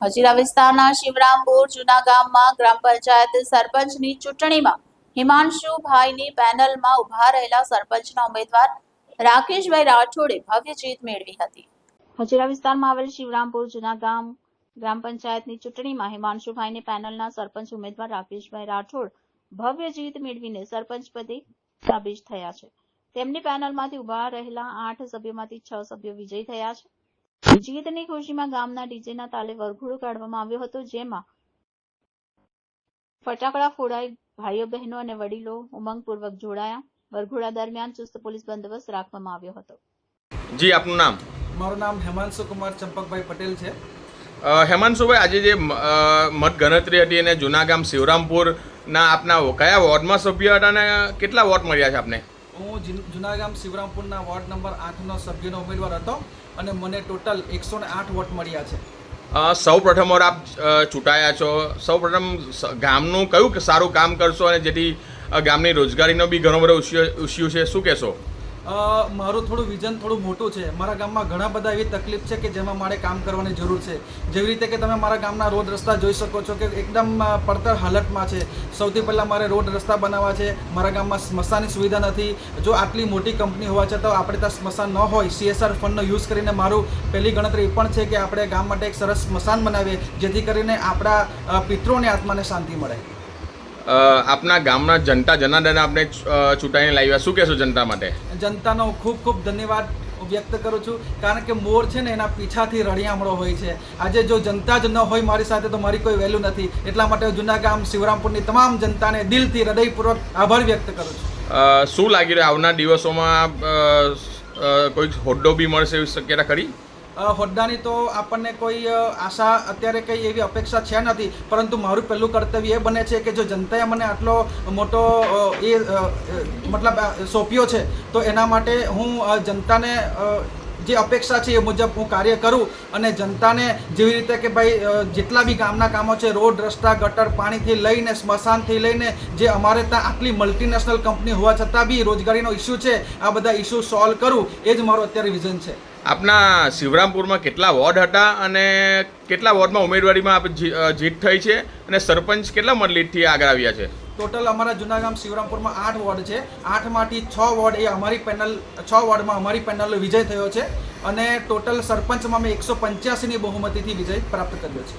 હજીરા વિસ્તારના શિવરામપુર જૂના ગામમાં ગ્રામ પંચાયત સરપંચની ચૂંટણીમાં હિમાંશુભાઈની પેનલમાં ઊભા રહેલા સરપંચના ઉમેદવાર રાકેશભાઈ રાઠોડે ભવ્ય જીત મેળવી હતી. હજીરા વિસ્તારમાં આવેલ શિવરામપુર જૂના ગામ, ગ્રામ પંચાયતની ચૂંટણીમાં હિમાંશુભાઈની પેનલના સરપંચ ઉમેદવાર રાકેશભાઈ રાઠોડ ભવ્ય જીત મેળવીને સરપંચ પદે સાબિત થયા છે. તેમની પેનલમાંથી ઊભા રહેલા આઠ સભ્યોમાંથી છ સભ્યો વિજયી થયા છે. જીતની ખુશીમાં ગામના ડીજેના તાલે વરઘોડો કાઢવામાં આવ્યો હતો જેમાં ફટાકડા ફોડાઈ ભાઈઓ બહેનો અને વડીલો ઉમંગપૂર્વક જોડાયા. વરઘોડા દરમિયાન ચુસ્ત પોલીસ બંદોબસ્ત રાખવામાં આવ્યો હતો. જી આપનું નામ? મારું નામ હેમાંશુ કુમાર ચંપકભાઈ પટેલ છે. હેમાંશુભાઈ આજે જે મતગણતરી મત ગણતરી હતી અને જૂના ગામ શિવરામપુરના આપના કયા વોર્ડમાં સભ્ય હતા અને કેટલા વોટ મળ્યા છે આપને? હું જિન- જૂના ગામ શિવરામપુરના વોર્ડ નંબર આઠનો સભ્યનો ઉમેદવાર હતો અને મને ટોટલ એકસો ને આઠ વોટ મળ્યા છે. સૌ પ્રથમ વાર આપ ચૂંટાયા છો. સૌ પ્રથમ ગામનું કયું સારું કામ કરશો અને જેથી ગામની રોજગારીનો બી ઘણો બધો ઉશ્યો છે? શું કહેશો? મારું થોડું વિઝન થોડું મોટું છે. મારા ગામમાં ઘણા બધા એવી તકલીફ છે કે જેમાં મારે કામ કરવાની જરૂર છે. જેવી રીતે કે તમે મારા ગામના રોડ રસ્તા જોઈ શકો છો કે એકદમ પડતર હાલતમાં છે. સૌથી પહેલાં મારે રોડ રસ્તા બનાવવા છે. મારા ગામમાં સ્મશાનની સુવિધા નથી. જો આટલી મોટી કંપની હોવા છતાં આપણે ત્યાં સ્મશાન ન હોય સીએસઆર ફંડનો યુઝ કરીને મારું પહેલી ગણતરી એ પણ છે કે આપણે ગામ માટે એક સરસ સ્મશાન બનાવીએ, જેથી કરીને આપણા પિત્રોને આત્માને શાંતિ મળે. આપના ગામના જનતા જનાર્દન આપને અ, ચૂંટાઈને લાવ્યા શું કહેશો જનતા માટે? જનતાનો ખૂબ ખૂબ ધન્યવાદ વ્યક્ત કરું છું. કારણ કે મોર છે ને એના પીછાથી રળિયામણો હોય છે. આજે જો જનતા જ ન હોય મારી સાથે તો મારી કોઈ વેલ્યુ નથી. એટલા માટે હું જૂના ગામ શિવરામપુરની તમામ જનતાને દિલથી હૃદયપૂર્વક આભાર વ્યક્ત કરું છું. શું લાગી રહ્યું? આવનાર દિવસોમાં કોઈક હોડ્ડો બી મળશે એવી શક્યતા ખરી? હોદ્દાની તો આપણને કોઈ આશા અત્યારે કંઈ એવી અપેક્ષા છે નથી, પરંતુ મારું પહેલું કર્તવ્ય એ બને છે કે જો જનતાએ મને આટલો મોટો એ મતલબ સોંપ્યો છે, તો એના માટે હું જનતાને જે અપેક્ષા છે એ મુજબ હું કાર્ય કરું અને જનતાને જેવી રીતે કે ભાઈ જેટલા બી ગામના કામો છે, રોડ, રસ્તા, ગટર, પાણીથી લઈને, સ્મશાનથી લઈને જે અમારે ત્યાં આટલી મલ્ટીનેશનલ કંપની હોવા છતાં બી રોજગારીનો ઇસ્યુ છે, આ બધા ઇસ્યુ સોલ્વ કરું, એ જ મારું અત્યારે વિઝન છે. આપના શિવરામપુરમાં કેટલા વોર્ડ હતા અને કેટલા વોર્ડમાં ઉમેદવારીમાં આપ જીત થઈ છે અને સરપંચ કેટલા મત આગળ આવ્યા છે? ટોટલ અમારા જૂના ગામ શિવરામપુરમાં આઠ વોર્ડ છે. આઠમાંથી છ વોર્ડ એ અમારી પેનલ, છ વોર્ડમાં અમારી પેનલનો વિજય થયો છે અને ટોટલ સરપંચમાં અમે એકસો પંચ્યાસીની બહુમતીથી વિજય પ્રાપ્ત કર્યો છે.